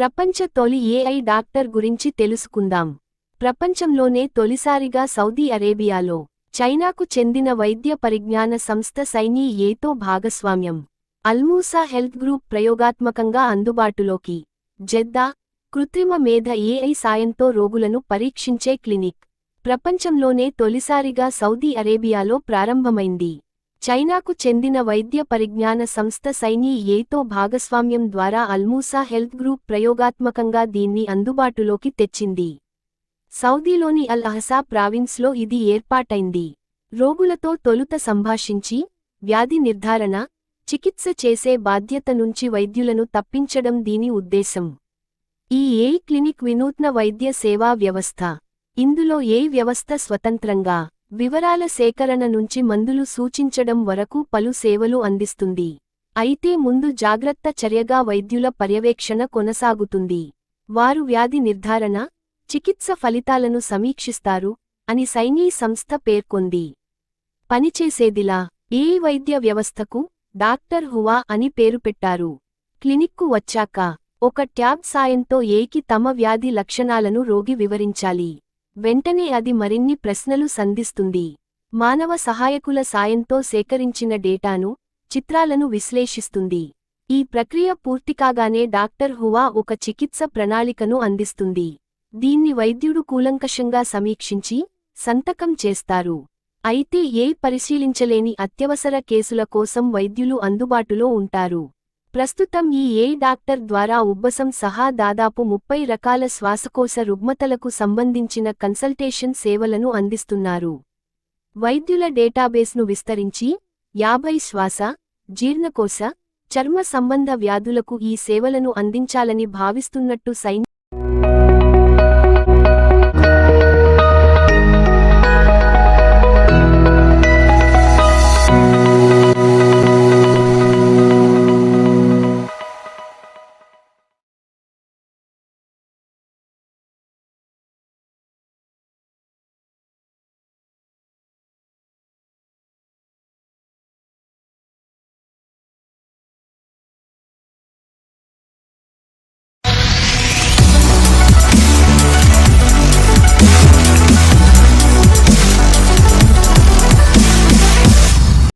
ప్రపంచ తొలి AI doctor గురించి తెలుసుకుందాం. ప్రపంచంలోనే తొలిసారిగా సౌదీ అరేబియాలో చైనాకు చెందిన వైద్య పరిజ్ఞాన సంస్థ సైనీ ఏతో భాగస్వామ్యం. అల్మూసా హెల్త్ గ్రూప్ ప్రయోగాత్మకంగా అందుబాటులోకి. జెద్దా కృత్రిమ మేధ ఏఐ సాయంతో రోగులను పరీక్షించే క్లినిక్. ప్రపంచంలోనే తొలిసారిగా సౌదీ అరేబియాలో ప్రారంభమైంది. చైనాకు చెందిన వైద్య పరిజ్ఞాన సంస్థ సైనీ ఏతో భాగస్వామ్యం ద్వారా అల్మూసా హెల్త్ గ్రూప్ ప్రయోగాత్మకంగా దీన్ని అందుబాటులోకి తెచ్చింది. సౌదీలోని అల్ అహసా ప్రావిన్స్లో ఇది ఏర్పాటైంది. రోగులతో తొలుత సంభాషించి వ్యాధి నిర్ధారణ చికిత్స చేసే బాధ్యత నుంచి వైద్యులను తప్పించడం దీని ఉద్దేశం. ఈ ఏఐ క్లినిక్ వినూత్న వైద్య సేవా వ్యవస్థ. ఇందులో ఏ వ్యవస్థ స్వతంత్రంగా వివరాల సేకరణ నుంచి మందులు సూచించడం వరకు పలు సేవలు అందిస్తుంది. అయితే ముందు జాగ్రత్త చర్యగా వైద్యుల పర్యవేక్షణ కొనసాగుతుంది. వారు వ్యాధి నిర్ధారణ చికిత్స ఫలితాలను సమీక్షిస్తారు అని సైనీ సంస్థ పేర్కొంది. పనిచేసేదిలా ఏ వైద్య వ్యవస్థకు డాక్టర్ హువా అని పేరు పెట్టారు. క్లినిక్కు వచ్చాక ఒక ట్యాబ్ సాయంతో ఏకి తమ వ్యాధి లక్షణాలను రోగి వివరించాలి. వెంటనే అది మరిన్ని ప్రశ్నలు సంధిస్తుంది. మానవ సహాయకుల సాయంతో సేకరించిన డేటాను చిత్రాలను విశ్లేషిస్తుంది. ఈ ప్రక్రియ పూర్తికాగానే డాక్టర్ హువా ఒక చికిత్స ప్రణాళికను అందిస్తుంది. దీన్ని వైద్యుడు కూలంకషంగా సమీక్షించి సంతకం చేస్తారు. అయితే ఏ పరిశీలించలేని అత్యవసర కేసుల కోసం వైద్యులు అందుబాటులో ఉంటారు. ప్రస్తుతం ఈ ఏ డాక్టర్ ద్వారా ఉబ్బసం సహా దాదాపు ముప్పై రకాల శ్వాసకోశ రుగ్మతలకు సంబంధించిన కన్సల్టేషన్ సేవలను అందిస్తున్నారు. వైద్యుల డేటాబేస్ను విస్తరించి యాభై శ్వాస జీర్ణకోశ చర్మ సంబంధ వ్యాధులకు ఈ సేవలను అందించాలని భావిస్తున్నట్టు సైన్